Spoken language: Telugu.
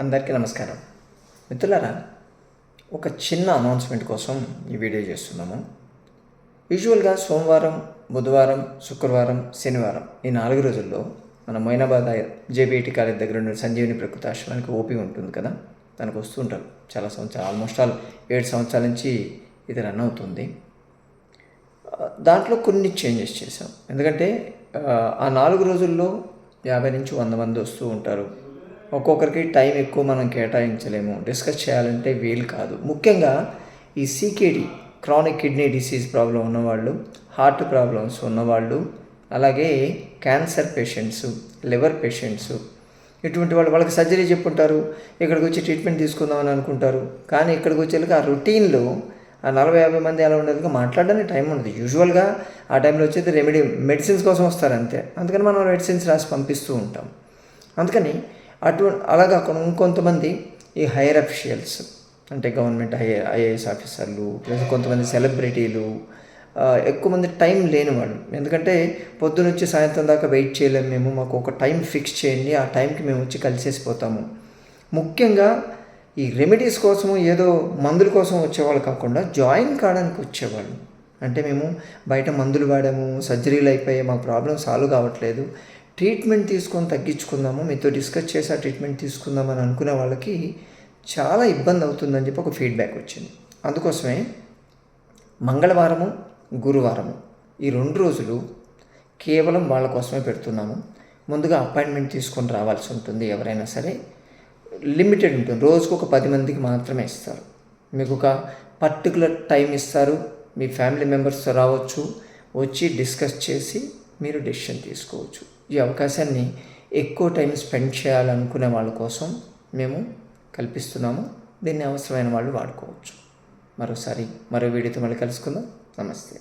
అందరికీ నమస్కారం. మిత్రులారా ఒక చిన్న అనౌన్స్మెంట్ కోసం ఈ వీడియో చేస్తున్నాము. యూజువల్గా సోమవారం బుధవారం శుక్రవారం శనివారం ఈ నాలుగు రోజుల్లో మన మొయినాబాద్ జేబీఐటి కాలేజ్ దగ్గర ఉన్న సంజీవిని ప్రకృతి ఆశ్రమానికి ఓపీ ఉంటుంది కదా? తనకు వస్తూ ఉంటారు. చాలా సంవత్సరాలు ఆల్మోస్ట్ ఆల్ ఏడు సంవత్సరాల నుంచి ఇది రన్ అవుతుంది. దాంట్లో కొన్ని చేంజెస్ చేసాం ఎందుకంటే ఆ నాలుగు రోజుల్లో యాభై నుంచి వంద మంది వస్తూ ఉంటారు. ఒక్కొక్కరికి టైం ఎక్కువ మనం కేటాయించలేము. డిస్కస్ చేయాలంటే వీలు కాదు. ముఖ్యంగా ఈ CKD chronic kidney disease problem ఉన్నవాళ్ళు హార్ట్ ప్రాబ్లమ్స్ ఉన్నవాళ్ళు అలాగే క్యాన్సర్ పేషెంట్స్ లివర్ పేషెంట్స్ ఇటువంటి వాళ్ళు వాళ్ళకి సర్జరీ చెప్పుంటారు ఇక్కడికి వచ్చి ట్రీట్మెంట్ తీసుకుందామని అనుకుంటారు. కానీ ఇక్కడికి వచ్చేళ్ళకి ఆ రొటీన్లో ఆ నలభై యాభై మంది ఎలా ఉండదు మాట్లాడడానికి టైం ఉండదు. యూజువల్గా ఆ టైంలో వచ్చేది రెమెడీ మెడిసిన్స్ కోసం వస్తారు అంతే అందుకని మనం మెడిసిన్స్ రాసి పంపిస్తూ ఉంటాం. అందుకని అటు అలాగా కొ- ఇంకొంతమంది ఈ హైయర్ అఫిషియల్స్ అంటే గవర్నమెంట్ ఐ ఐఏఎస్ ఆఫీసర్లు ప్లస్ కొంతమంది సెలబ్రిటీలు ఎక్కువ మంది టైం లేని వాళ్ళు. ఎందుకంటే పొద్దున వచ్చి సాయంత్రం దాకా వెయిట్ చేయలేము మేము మాకు ఒక టైం ఫిక్స్ చేయండి ఆ టైంకి మేము వచ్చి కలిసేసిపోతాము. ముఖ్యంగా ఈ రెమెడీస్ కోసము ఏదో మందుల కోసం వచ్చేవాళ్ళు కాకుండా జాయిన్ కావడానికి వచ్చేవాళ్ళు. అంటే మేము బయట మందులు వాడాము సర్జరీలు అయిపోయాయి మాకు ప్రాబ్లం సాల్వ్ కావట్లేదు. ట్రీట్మెంట్ తీసుకొని తగ్గించుకుందాము మీతో డిస్కస్ చేసి ఆ ట్రీట్మెంట్ తీసుకుందామని అనుకునే వాళ్ళకి చాలా ఇబ్బంది అవుతుందని చెప్పి ఒక ఫీడ్బ్యాక్ వచ్చింది. అందుకోసమే మంగళవారము గురువారము ఈ రెండు రోజులు కేవలం వాళ్ళ కోసమే పెడుతున్నాము. ముందుగా అపాయింట్మెంట్ తీసుకొని రావాల్సి ఉంటుంది ఎవరైనా సరే. లిమిటెడ్ ఉంటుంది. రోజుకు ఒక పది మందికి మాత్రమే ఇస్తారు. మీకు ఒక పర్టికులర్ టైం ఇస్తారు. మీ ఫ్యామిలీ మెంబర్స్తో రావచ్చు. వచ్చి డిస్కస్ చేసి మీరు డెసిషన్ తీసుకోవచ్చు. ఈ అవకాశాన్ని ఎక్కువ టైం స్పెండ్ చేయాలనుకునే వాళ్ళ కోసం మేము కల్పిస్తున్నాము. దీన్ని అవసరమైన వాళ్ళు వాడుకోవచ్చు. మరోసారి మరో వీడియోతో మళ్ళీ కలుసుకుందాం. నమస్తే.